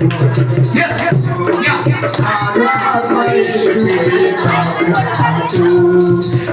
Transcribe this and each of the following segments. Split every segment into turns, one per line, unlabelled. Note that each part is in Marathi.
Yes, yes. Yeah.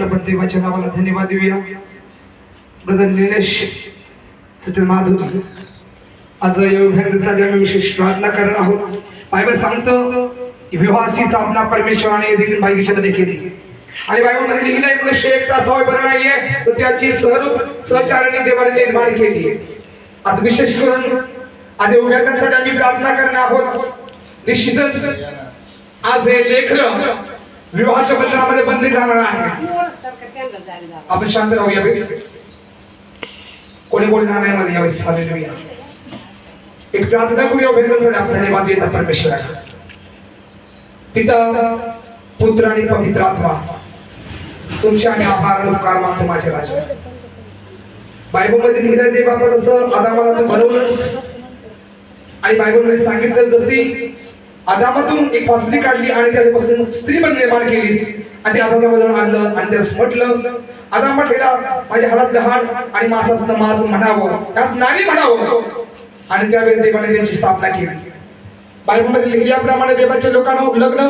आपण देवाच्या नावाला धन्यवाद देऊया. ब्रदर निलेश सचिन माधुरी आज या आम्ही विशेष प्रार्थना करणार आहोत. बायबल सांगतो विवाहाची स्थापना परमेश्वराने देखील बायकेच्यामध्ये केली. आणि बायबलमध्ये लिहिलंय मनुष्य एकटा असावे बरं नाहीये. तर त्याची सहरूप सहचारणी देवाने निर्माण केली. आज विशेष करून आज योगासाठी आम्ही प्रार्थना करणार आहोत. निश्चितच आज हे लेखन विवाहाच्या बंधनामध्ये बंदी जाणार आहे. आपण शांत राहू यावेळेस. कोणी बोलणार नाही मध्ये यावेळेस या एक प्रार्थना करूया भेदनसाठी आपण धन्यवाद देतात परमेश्वराला. पिता पुत्र आणि पवित्र आत्मा तुमच्या आणि आभार उपकार मागतो माझ्या राजा. बायबलमध्ये लिहिलंय ते बाबा तसं आदामाला तू बनवलंस. आणि बायबलमध्ये सांगितलं जशी आदामातून एक वासरी काढली आणि त्याच्यापासून स्त्री पण निर्माण केलीस. आणि ते आदामाजवळ आणलं आणि त्यास म्हटलं आदाम म्हटलेला माझ्या हाडातलं हाड आणि मासातलं मास म्हणावं. त्यास नारी म्हणावं. आणि त्यावेळेस देवाने त्यांची स्थापना केली. बायबलमध्ये लिहिल्याप्रमाणे देवाच्या लोकांना लग्न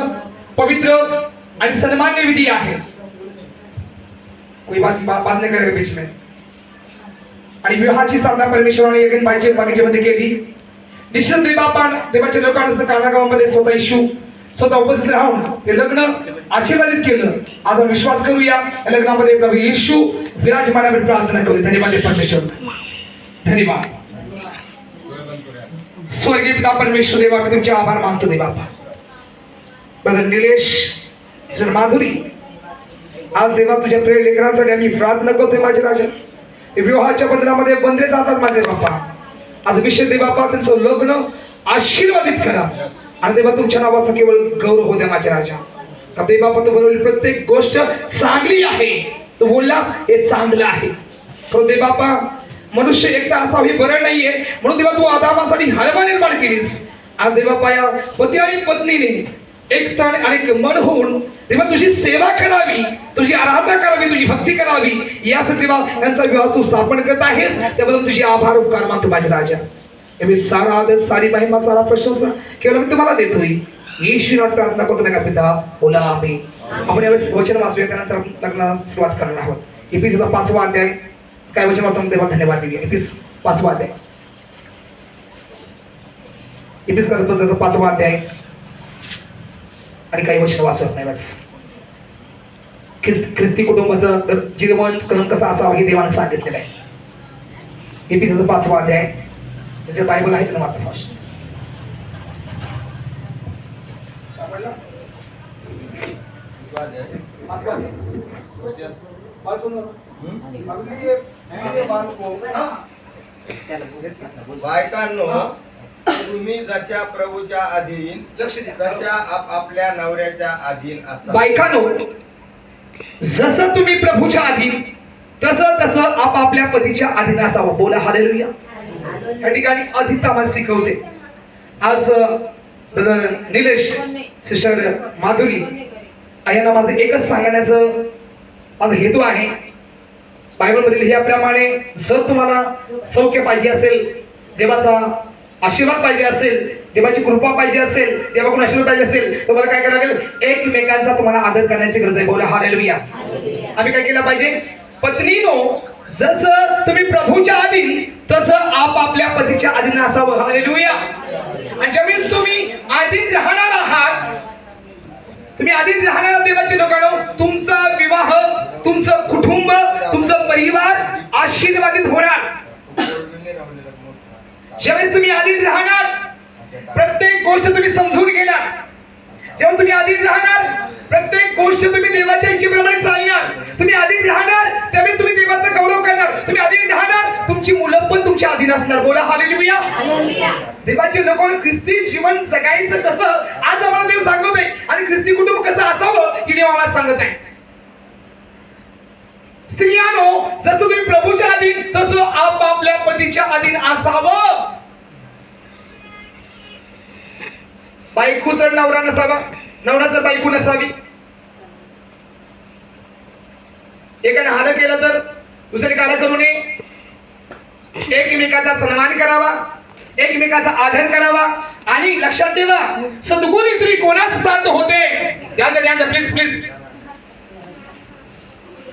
पवित्र आणि सन्मान्य विधी आहे. कोई बात बात नाही करेगा बीच में. आणि विवाहाची स्थापना परमेश्वराने एक बाईच्या बागेच्यामध्ये केली. निश्चित देवापान देवाच्या लोकांना कानागावामध्ये स्वतः इशू स्वतः उपस्थित राहून ते लग्न आशीर्वादित केलं. आज विश्वास करूया या लग्नामध्ये प्रभू येशू विराजमानावर प्रार्थना करू धन्यवाद परमेश्वर. धन्यवाद. स्वर्गीय पिता परमेश्वर देवा मी तुमचे आभार मानतो देवापा ब्रदर निलेश सर माधुरी आज देवा तुझ्या प्रिय लेकरांसाठी आम्ही प्रार्थना करतोय माझे राजा. हे विवाहाच्या बंधनामध्ये बंधले जातात माझे बाप्पा. आज विषय देवापा त्यांचं लग्न आशीर्वादित करा. आणि देवा तुमच्या नावाचा केवळ गौरव होत्या द्या माझ्या राजा. का देवापा तू बनवली प्रत्येक गोष्ट चांगली आहे. तू बोललास हे चांगलं आहे. तो देवापा मनुष्य एकटा असा हे बरं नाहीये. म्हणून देवा तू आदामासाठी हळवा निर्माण केलीस. आज देवापा या पती आणि पत्नीने एक तण आणि मन होऊन तेव्हा तुझी सेवा करावी तुझी आराधना करावी तुझी भक्ती करावी. यासाठी तेव्हा यांचा विवाह तू स्थापन करत आहेस. त्याबद्दल तुझे आभार उपकार मानतो माझ्या राजा. मी सारा आदर सारी महिमा सारा प्रशंसा केवळ मी तुम्हाला देतोय. येशू नाट प्रार्थना करतो नका पिता. बोला आम्ही आपण यावेळेस वचन वाचूया त्यानंतर लग्नाला सुरुवात करणार आहोत. एपिसोडचा पाचवा अध्याय. काय वचन वाचून तेव्हा धन्यवाद देऊया. एपिस पाचवा अध्याय. एपिस पाचवा अध्याय. आणि काही वचन वाचवत नाही बस. ख्रिस ख्रिस्ती कुटुंबाचं जीवन क्रम कसा असावा हे देवाने सांगितलेलं आहे. एपिसोड पाचवा अध्याय. त्याचे बायबल आहे त्यांना वाचा. हा.
बायकांनो तुम्ही जशा प्रभूच्या अधीन
लक्ष द्या.
तशा आपापल्या नवऱ्याच्या अधीन असा
बायकानो जसं तुम्ही प्रभूच्या अधीन तसं तसं आपापल्या पतीच्या अधीन असावं. बोला हालेलुया या ठिकाणी अधिक आम्हाला शिकवते. आज ब्रदर निलेश सिस्टर माधुरी यांना माझं एकच सांगण्याचं माझा हेतू आहे. बायबलमध्ये लिहिल्याप्रमाणे जर तुम्हाला सौख्य पाहिजे असेल देवाचा आशीर्वाद पाहिजे असेल देवाची कृपा पाहिजे असेल देवाकडून आशीर्वाद पाहिजे असेल तर मला काय करावं लागेल? एकमेकांचा तुम्हाला आदर करण्याची गरज आहे. बोला हालेलुया आम्ही काय केलं पाहिजे? पत्नीनो जसं तुम्ही प्रभूच्या अधीन तसं आपापल्या पतीच्या अधीन असावं. हालेलुया आणि ज्यावेळेस तुम्ही अधीन राहणार आहात तुम्ही आधीच राहणार देवाचे लोकांनो तुमचा विवाह तुमचं कुटुंब तुमचं परिवार आशीर्वादित होणार. ज्यावेळेस तुम्ही आधीच राहणार प्रत्येक गोष्ट तुम्ही समजून घेणार. जेव्हा तुम्ही आधीच राहणार प्रत्येक गोष्ट तुम्ही देवाच्या इच्छेप्रमाणे चालणार. तुम्ही अधीन राहणार त्यामुळे तुम्ही देवाचा गौरव करणार. तुम्ही अधीन राहणार तुमची मुलं पण तुमच्या अधीन असणार बोला हालेलुया देवाचे लोक ख्रिस्ती जीवन जगायचं कसं? आज आम्हाला देव सांगत आहे आणि ख्रिस्ती कुटुंब कसं असावं की देव आम्हाला सांगत आहे स्त्रियानो जसं तुम्ही प्रभूच्या अधीन तसं आपापल्या पतीच्या अधीन असावं. बायकोचा नवरा नसावा नवराचं बायको नसावी. एकाने हार केलं तर दुसरे कार्य करू नये. एकमेकाचा सन्मान करावा एकमेकाचा आदर करावा. आणि लक्षात ठेवा सद्गुणी स्त्री कोणाच प्राप्त होते? ध्यान द्या द्या प्लीज प्लीज ऐसा बघ बघ. राठोड साहेब.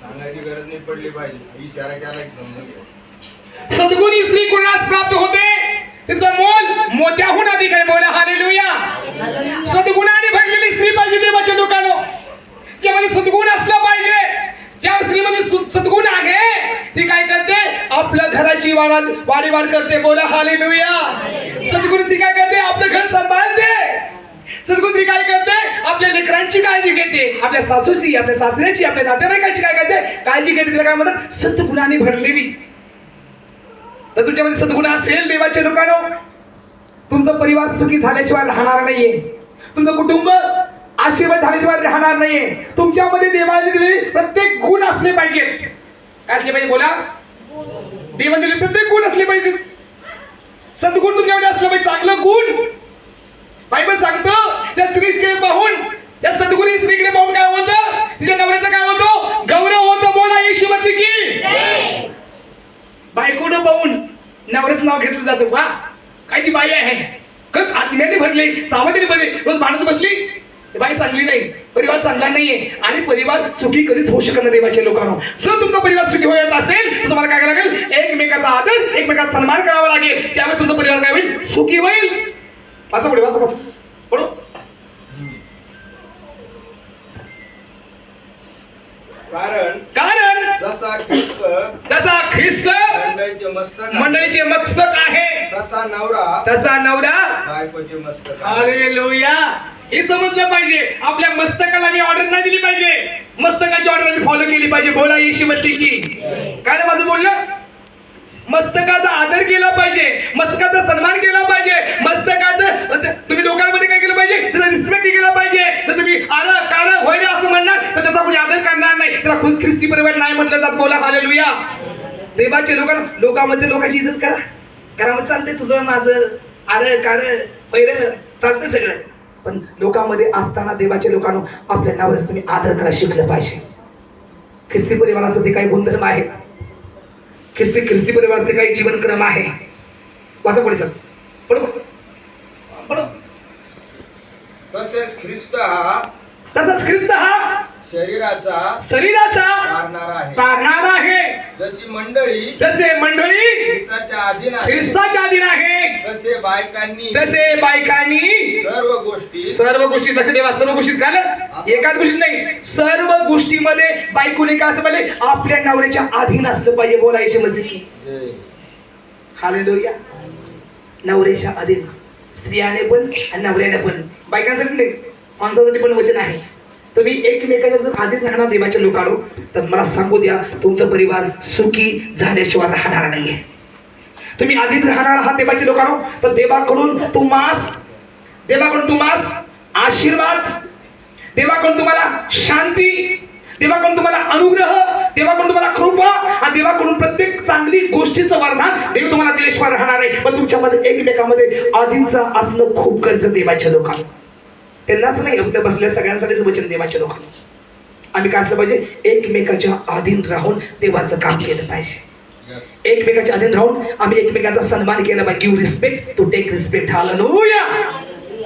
सांगायची गरज नाही पडली पाहिजे. इशारा केला की समजून घे.
सद्गुणी स्त्री कोणास प्राप्त होते. तिचं मोल मोत्याहून अधिक आहे बोला हालेलुया. सद्गुणाने भरलेली स्त्री पाहिजे देवाच्या लोकांनो त्यामध्ये सद्गुण असला पाहिजे. ज्या स्त्रीमध्ये सद्गुण आहे ती काय करते? आपल्या घराची वाढ वाढीवाढ करते. बोला हालेलुया. सद्गुण ती काय करते? आपलं घर सांभाळते. सद्गुण काय करते? आपल्या लेकरांची काळजी घेते. आपल्या सासूची आपल्या सासऱ्याची आपल्या नातेवाईकाची काय करते? काळजी घेते. तिला काय म्हणतात? सद्गुणाने भरलेली. तर तुमच्यामध्ये सद्गुण असेल देवाच्या लोकांनो. तुमचा परिवार सुखी झाल्याशिवाय राहणार नाहीये. तुमचं कुटुंब आशीर्वाद झाल्याशिवाय राहणार नाहीये. तुमच्यामध्ये देवाने दिलेले प्रत्येक गुण असले पाहिजेत. काय असले पाहिजे बोला? देवाने दिलेले प्रत्येक गुण असले पाहिजेत. सद्गुण तुमच्यामध्ये असलं पाहिजे. चांगलं गुण. बायबल सांगतं त्या स्त्रीकडे पाहून त्या सद्गुणी स्त्रीकडे पाहून काय होतं? तिच्या नवऱ्याचं काय होतं? गौरव होतं बोला येशू मसीह की. बायकोनं पाहून नवऱ्याचं नाव घेतलं जातं. वा काय ती बाई आहे. खत आत्म्याने भरली सावधीने भरली. रोज भांडत बसली. बाई चांगली नाही परिवार चांगला नाहीये. आणि परिवार सुखी कधीच होऊ शकत नाही देवाच्या लोकांना जर तुमचा परिवार सुखी व्हायचा असेल तर तुम्हाला काय करावं लागेल? एकमेकाचा आदर एकमेकाचा सन्मान करावा लागेल. त्यामुळे तुमचा परिवार काय होईल? सुखी होईल. वाचा पुढे वाचा बस. पडो
कारण
कारण
जसा ख्रिस्त
जसा ख्रिस्त
मंडळीचे मस्तक आहे,
मंडळीचे मकसद आहे.
तसा नवरा
तसा नवरा
बायकोचे मस्तक आहे.
हालेलुया. हे समजलं पाहिजे. आपल्या मस्तकाला मी ऑर्डर नाही दिली पाहिजे. मस्तकाची ऑर्डर मी फॉलो केली पाहिजे. बोला येशी मस्ती की. काय माझं बोललं मस्तकाचा आदर केला पाहिजे. मस्तकाचा सन्मान केला पाहिजे. मस्तकाचं तुम्ही लोकांमध्ये काय केलं पाहिजे? त्याचा रिस्पेक्ट केला पाहिजे. तर तुम्ही आलं कारण होय असं म्हणणार तर त्याचा कोणी आदर करणार नाही. त्याला खुद ख्रिस्ती परिवार नाही म्हटलं जात. बोला हालेलुया देवाचे लोक लोकांमध्ये लोकांची इज्जत करा. करा मग चालते तुझं माझं. आर कार पैर चालतं सगळं. पण लोकांमध्ये असताना देवाच्या लोकांना आपल्या नावाचं तुम्ही आदर करा शिकलं पाहिजे. ख्रिस्ती परिवाराचं ते काही गुणधर्म आहेत. ख्रिस्ती ख्रिस्ती परिवाराचे काही जीवनक्रम आहे. वाचा पुढे सर पडो.
तसेच ख्रिस्त हा
तसाच ख्रिस्त हा
शरीराचा
शरीराचा
मारणारा आहे. जशी मंडळी
जसे मंडळी
ख्रिस्ताच्या अधीन आहे
ख्रिस्ताच्या अधीन आहे
तसे बायकांनी
तसे बायकांनी
सर्व गोष्टी
सर्व गोष्टी लक्ष ठेवा सर्व गोष्टीत झालं? एकाच गोष्टी नाही. सर्व गोष्टीमध्ये बायकोने काय असलं पाहिजे? आपल्या नवऱ्याच्या अधीन असलं पाहिजे बोलायचे मस्ती की.
जे
हालेलुया. नवऱ्याच्या अधीन स्त्रियाने पण आणि नवऱ्याने पण. बायकांसाठी नाही माणसासाठी पण वचन आहे. तुम्ही एकमेकाच्या जर आधीच राहणार देवाच्या लोकांनो तर मला सांगू द्या तुमचा परिवार सुखी झाल्याशिवाय राहणार नाहीये. तुम्ही आधीच राहणार आहात देवाच्या लोकांनो तर देवाकडून तुम्हास देवाकडून तुम्हास आशीर्वाद देवाकडून तुम्हाला शांती देवाकडून तुम्हाला अनुग्रह देवाकडून तुम्हाला कृपा आणि देवाकडून प्रत्येक चांगली गोष्टीचं वरदान देव तुम्हाला दिल्याशिवाय राहणार आहे पण तुमच्यामध्ये एकमेकामध्ये आधींचा असणं खूप गरज देवाच्या लोकांना त्यांनाच नाही फक्त बसल्या सगळ्यांसाठीच वचन देवाच्या लोकांना. आम्ही काय असलं पाहिजे? एकमेकाच्या अधीन राहून देवाचं काम केलं पाहिजे. एकमेकाच्या अधीन राहून आम्ही एकमेकाचा सन्मान केला पाहिजे. Give respect to take respect hallelujah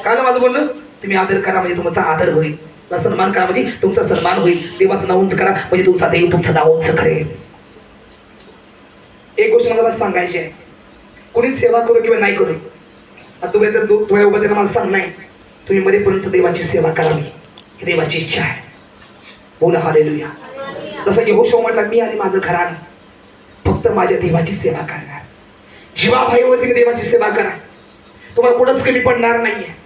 काय माझं बोललं तुम्ही आदर करा म्हणजे तुमचा आदर होईल. सन्मान करा म्हणजे तुमचा सन्मान होईल. देवाचं नाव उंच करा म्हणजे तुमचा देव तुमचं नाव उंच करेल. एक गोष्ट मला मला सांगायची आहे. कोणी सेवा करू किंवा नाही करू. तुम्ही तर दु- तुझ्या उभं मला सांग नाही. तुम्ही मरेपर्यंत देवाची सेवा करावी. ही देवाची इच्छा आहे. बोला हालेलुया जसं यहोशो म्हटला मी आणि माझं घराणं फक्त माझ्या देवाची सेवा करणार. जीवाभाईवरती देवाची सेवा करा. तुम्हाला कुठंच कमी पडणार नाहीये.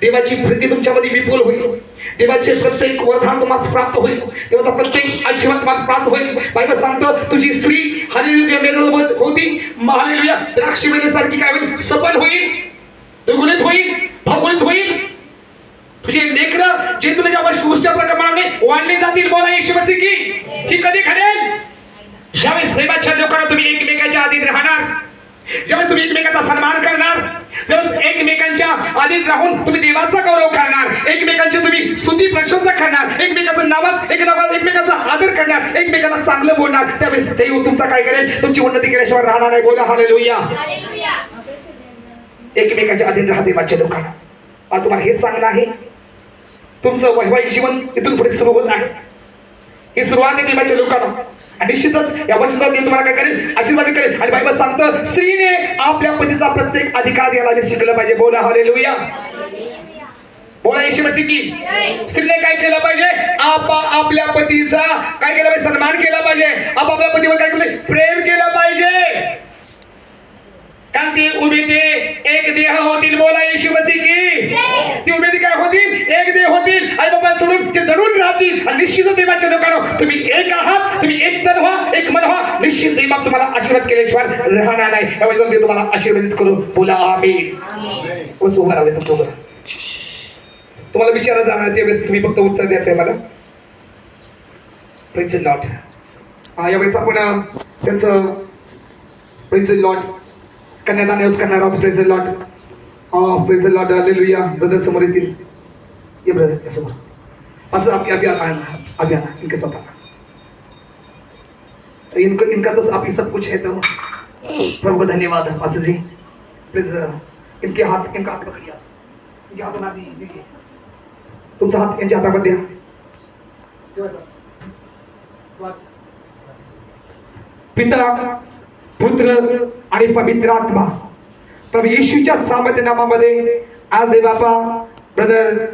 देवाची प्रीती तुमच्यामध्ये विपुल होईल. देवाचे प्रत्येक वरदान तुम्हाला प्राप्त होईल. देवाचा प्रत्येक आशीर्वाद तुम्हाला प्राप्त होईल. बायबल सांगतं तुझी स्त्री हालेलुया मेघासोबत होती. हालेलुया द्राक्ष सारखी काय होईल? सबल होईल. दुगुणित होईल. भावगुणित होईल. तुझे लेकर जे तुला ज्या गोष्टी प्रमाणे वाढले जातील बोला येशू की ही कधी घडेल? ज्यावेळेस प्रेमाच्या लोकांना तुम्ही एकमेकांच्या आधीत राहणार ज्यावेळेस तुम्ही एकमेकांचा सन्मान करणार ज्यावेळेस एकमेकांच्या आधीत राहून तुम्ही देवाचा गौरव करणार एकमेकांची तुम्ही स्तुती प्रशंसा करणार एकमेकाचं नावात एक नावात एकमेकांचा आदर करणार एकमेकांना चांगलं बोलणार त्यावेळेस देव तुमचा काय करेल? तुमची उन्नती केल्याशिवाय राहणार नाही. बोला हालेलुया एकमेकांच्या अधीन राहा देवाच्या लोकांना. तुम्हाला हे सांगणं आहे तुमचं वैवाहिक जीवन इथून पुढे सुरू होत आहे. ही सुरुवात आहे देवाच्या लोकांना. आणि निश्चितच या वचनात देव तुम्हाला काय करेल आशीर्वाद करेल आणि बायबल सांगतं स्त्रीने आपल्या पतीचा प्रत्येक अधिकार याला मी शिकलं पाहिजे. बोला हालेलुया. बोला येशी मसिकी की स्त्रीने काय केलं पाहिजे? आप आपल्या पतीचा काय केलं पाहिजे? सन्मान केला पाहिजे. आप आपल्या पतीवर काय केलं प्रेम केलं पाहिजे. कारण ती उभी ते एक देह होतील बोला येशू मसीह की. ती उभी ती काय होतील? एक देह होतील. आई बाबा सोडून ते जरूर राहतील आणि निश्चित देवाच्या लोकांना तुम्ही एक आहात तुम्ही एक तन व्हा एक मन व्हा. निश्चित देवा तुम्हाला आशीर्वाद केल्याशिवाय राहणार नाही. वचनात देव तुम्हाला आशीर्वादित करू बोला आमीन. बस उभं राहूया तुमचं उभं तुम्हाला विचारा जाणार त्यावेळेस तुम्ही फक्त उत्तर द्यायचं आहे मला प्रिन्स लॉट यावेळेस आपण त्यांचं प्रिन्स लॉट कन्यादान यूज करणार आहोत praise Lord praise Lord hallelujah brother समोर येतील. ये ब्रदर या समोर. असं आप अभी आना अभी आना इनके साथ आना तो इनको इनका तो आप ही सब कुछ है तो प्रभु को धन्यवाद पास्टर जी. प्लीज इनके हाथ इनका हाथ पकड़िए. इनके हाथों दी- दीजिए. तुमचा हात यांच्या हातामध्ये द्या देवाचा. पिता पुत्र आणि पवित्र आत्मा. प्रभू येशूच्या सामर्थ्य नामामध्ये आज दे बापा ब्रदर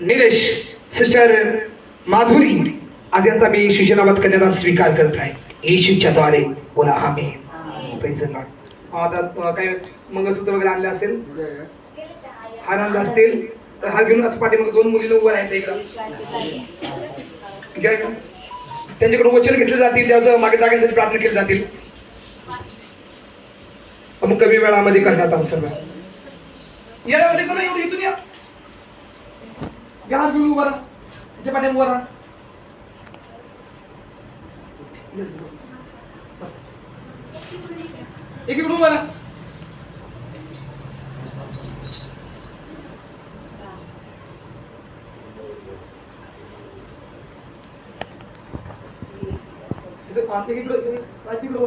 निलेश सिस्टर माधुरी आज यांचा मी येशूच्या नावात कन्यादान स्वीकार करत आहे. येशूच्या द्वारे बोला आम्ही Lord. आता काय मंगळसूत्र वगैरे आणले असेल? हार आणला असतील तर हार घेऊन असं पाठीमागे दोन मुलीला उभं राहायचं इकडं. त्यांच्याकडून वचन घेतले जातील त्याचं मागे टाकण्यासाठी प्रार्थना केली जातील. मग कमी वेळामध्ये करण्यात आलं सगळं या या, चला, एवढी इथून या या जुळू बरा उभा राहा त्याच्या पाठीमागे उभा राहा एक इकडून उभा राहा इकडे पाहते की इकडे इकडे इकडे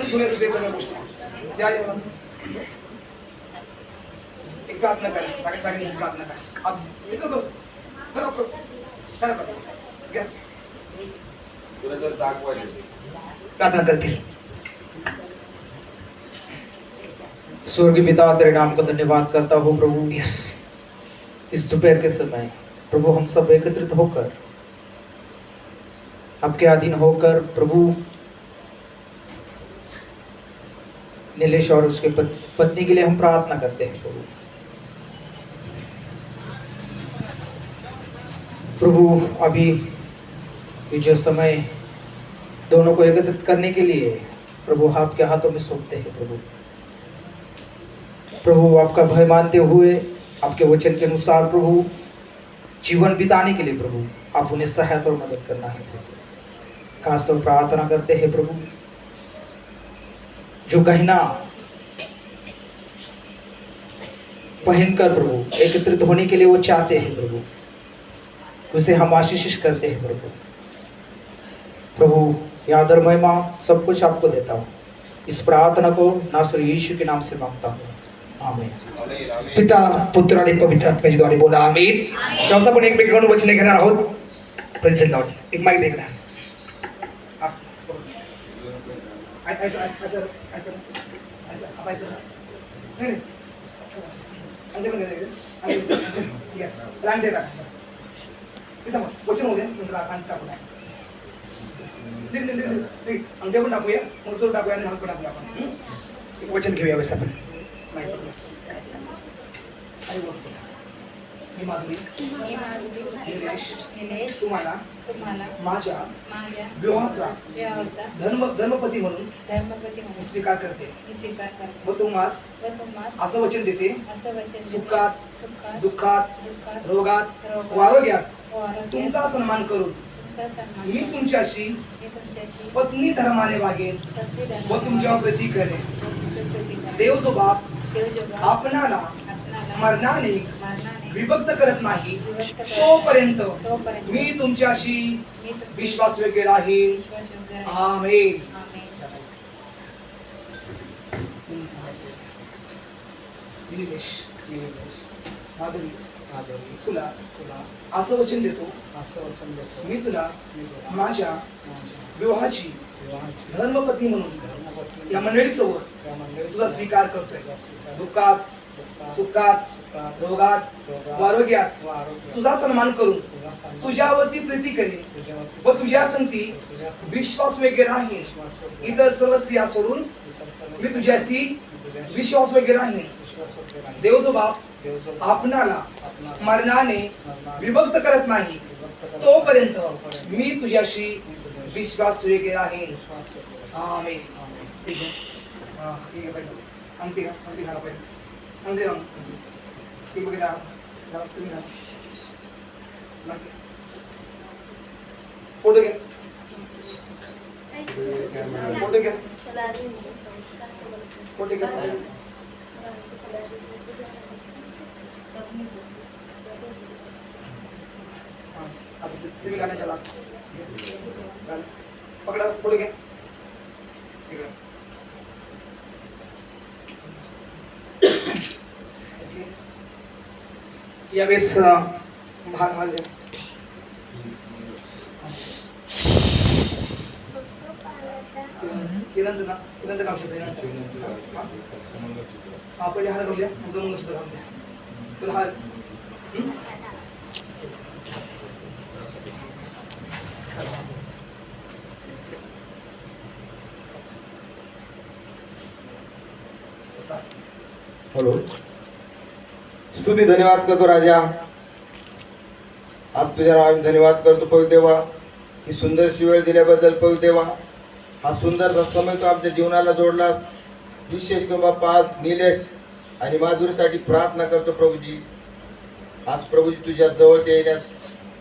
ठेवायचं अण्णा. या. येताना घेऊन यायचं ते सगळ्या गोष्टी या या एक प्रार्थना करा टाकेन टाकेन प्रार्थना करा आप- एक करो करो करो करा करा. घ्या
तुला तर दाखवायचे
प्रार्थना करतील
स्वर्गीय पिता तेरे नाम का धन्यवाद करता हूँ प्रभु
यस
इस दोपहर के समय प्रभु हम सब एकत्रित होकर आपके अधीन होकर प्रभु नीलेश और उसके पत्नी के लिए हम प्रार्थना करते हैं प्रभु प्रभु, अभी ये जो समय दोनों को एकत्रित करने के लिए प्रभु आपके हाथों में सौंपते हैं, प्रभु। प्रभु, आपका भय मानते हुए, आपके वचन के अनुसार प्रभु, जीवन बिताने के लिए प्रभु, आप उन्हें सहायता और मदद करना है, प्रभु। खासतौर प्रार्थना करते हैं, प्रभु। जो गहना पहनकर प्रभु एकत्रित होने के लिए वो चाहते हैं प्रभु। उसे हम आशीष करते हैं प्रभु। प्रभु ये आदर महिमा सब कुछ आपको देता हूँ। इस प्रार्थना को नासर यीशु के नाम से माँगता हूँ। आमीन.
पिता पुत्र आणि पवित्र आत्म्याच्या द्वारे बोला आमीन। तेव्हा आपण एकमेकांकडून वचने घेणार आहोत प्रिन्सिल लॉर्ड एक माहिती घेणार ऐसा ऐसा आप ऐसा नहीं नहीं. अंडे पण घ्यायचे अंडे टाका मग वचन होऊ द्या नंतर अंडे टाकू नाही नाही, नाही, अंडे पण टाकूया. मसूर टाकूया आणि हलकं टाकूया आपण. एक वचन घेऊया वेळेस आपण. नाही अरे बोलतो मी माधुरी निलेश तुम्हाला
तुम्हाला
माझ्या
माझ्या
विवाहाचा
विवाहाचा
धर्म धर्मपती म्हणून
धर्मपती म्हणून
स्वीकार करते.
मी स्वीकार करते.
व तुम्हास
व तुम्हास
असं वचन देते.
असं वचन देते.
सुखात,
सुखात
दुःखात
दुःखात
रोगात व आरोग्यात
व आरोग्यात
तुमचा सन्मान करून
तुमचा सन्मान
मी तुमच्याशी
मी तुमच्याशी
पत्नी धर्माने वागेन
पत्नी
व
धर्माने
तुमच्यावर प्रती करेन.
व तुमच्यावर प्रती करेन.
देव जो बाप
देव जो बाप
आपणाला
आपणाला
मरणाने
मरणाने
विभक्त करत नाही तोपर्यंत मी तुमच्याशी विश्वास वगैरे राहील. आमेन. माधुरी
माधुरी
तुला
तुला
असं वचन देतो.
असं वचन देतो.
मी तुला माझ्या विवाहाची धर्मपत्नी म्हणून या
मंडळीत
तुझा स्वीकार करतोय. दुःखात, सुखात रोगात व आरोग्यात तुझा सन्मान करून तुझ्यावरती प्रीती करेन व तुझ्या संगती विश्वास वगैरे राहील इतर सर्व स्त्रिया सोडून मी तुझ्याशी विश्वास वगैरे राहील
विश्वास वगैरे राहील.
देव जो बाप आपणाला मरणाने विभक्त करत नाही. तोपर्यंत मी तुझ्याशी विश्वास वगैरे राहील
राहील.
आमेन. ठीक आहे. हा ठीक अंगठी घाला पाहिजे अंगठी घाला ठीक वगैरे घाला तुम्ही घाला फोटो घ्या फोटो घ्या फोटो घ्या फोटो आता तुम्ही गाण्याच्या लाग घाला. पकडा फोटो घ्या इकडं. यावेळेस भाग हा घ्या. किरण ना किरण नाव शोध हा पहिले हार घालूया मग दोन मंगळसूत्र तुला हार.
हॅलो. स्तुती धन्यवाद करतो राजा. आज तुझ्या नावाने आम्ही धन्यवाद करतो पवित्र देवा. ही सुंदरशी वेळ दिल्याबद्दल पवित्र देवा. हा सुंदरचा समय तो आमच्या जीवनाला जोडला. विशेष करून बाप्पा आज निलेश आणि माधुरीसाठी प्रार्थना करतो प्रभूजी. आज प्रभूजी तुझ्या जवळ ते येण्यास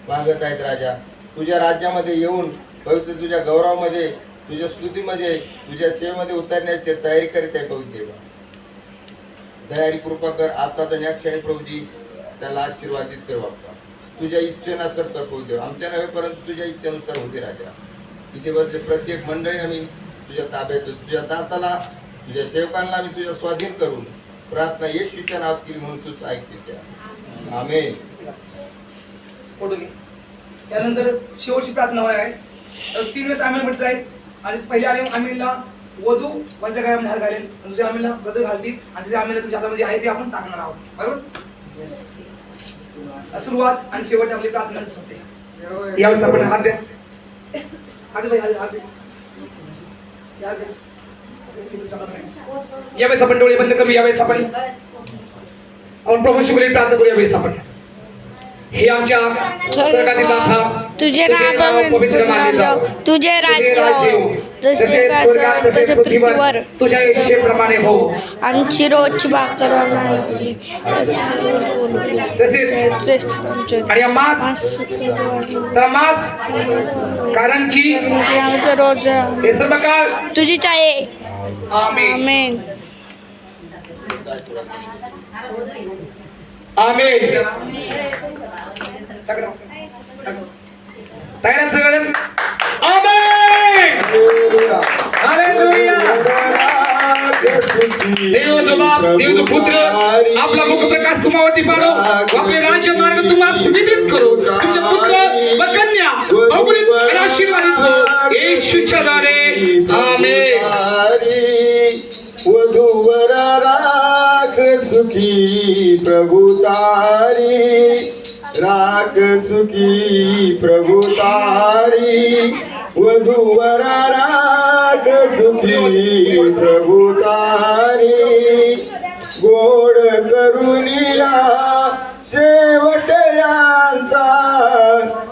मागत आहेत राजा. तुझ्या राज्यामध्ये येऊन पवित्र तुझ्या गौरवामध्ये तुझ्या स्तुतीमध्ये तुझ्या सेवेमध्ये उतरण्याची ते तयारी करीत आहे पवित्र देवा. दयारी कृपा कर आता तर या क्षणी प्रभूजी त्याला आशीर्वादित कर बाप्पा. तुझ्या इच्छेनुसार तर होऊ दे आमच्या नव्हे परंतु तुझ्या इच्छेनुसार होते राजा. तिथे बसले प्रत्येक मंडळी आम्ही तुझ्या ताब्यात तुझ्या दासाला तुझ्या सेवकांना आम्ही तुझ्या स्वाधीन करून प्रार्थना येशूच्या नावात केली म्हणून तूच ऐकते त्या. आमेन.
फोटो घे. त्यानंतर शेवटची प्रार्थना होणार आहे. तीन वेळेस आम्ही म्हटलं आहे आणि पहिल्या आले आम्हीला वधू माझ्या गायामध्ये हार घालेल आणि आम्हीला बदल घालतील. आणि तिच्या आम्हीला तुमच्या हातामध्ये आहे ते आपण टाकणार आहोत. बरोबर? येस सुरुवात आणि शेवट आपली प्रार्थना संपते यावेळेस आपण हात द्या. हात दे भाई, हात दे, हात दे. या, हात द्या. यावेळेस आपण डोळे बंद करू. यावेळेस आपण आपण प्रभू शिकवलेली प्रार्थना करू. यावेळेस आपण. हे आमच्या स्वर्गातील
तुझे नाव
पवित्र मानले जावो.
तुझे राज्य हो. जसे
जसे स्वर्गात तसे पृथ्वीवर तुझ्या इच्छेप्रमाणे हो.
आमची रोजची भाकर
तसेच. आणि मास तर मास कारण की
आमचं रोज
हे सर्व काळ
तुझीच आहे
आमेन.
आमेन.
तयार सगळं आमेन. देवाचा बाप देवाचा पुत्र आपला मुखप्रकाश तुम्हावरती पाडो. आपले राज्य मार्ग तुम्हाला सुविधित करू. तुमचे पुत्र व कन्या भौगोलिक आशीर्वादित हो. येशूच्या द्वारे आमेन.
सुखी प्रभु तारी राख सुखी प्रभु तारी वधूवर राख सुखी प्रभु तारी। गोड करुनिया शेवट यांचा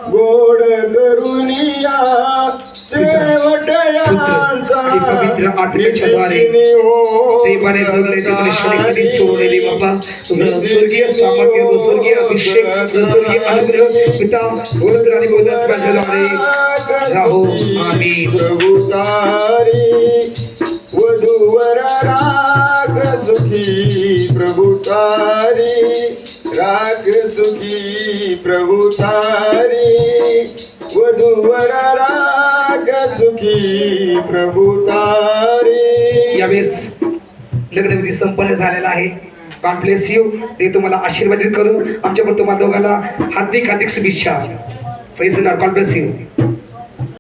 गोड करुनिया
पवित्र. आत्म्याच्या द्वारे. देवाने जोडले ते मनुष्याने कधीच सोडले नाही बाबा तुझं स्वर्गीय सामर्थ्य तुझं स्वर्गीय अभिषेक तुझं स्वर्गीय अनुग्रह पिता पुत्र आणि पवित्रात्म्याच्या द्वारे राहो
प्रभु तारी वधूवर राग सुखी प्रभु तारी राग सुखी प्रभु तारी वधूवर राग सुखी प्रभु तारी
यावेळेस लग्नविधी संपन्न झालेला आहे. गॉड ब्लेस यू ते तुम्हाला आशीर्वादित करू. आमच्याकडून तुम्हाला दोघांना हार्दिक हार्दिक शुभेच्छा. पैसे गॉड ब्लेस यू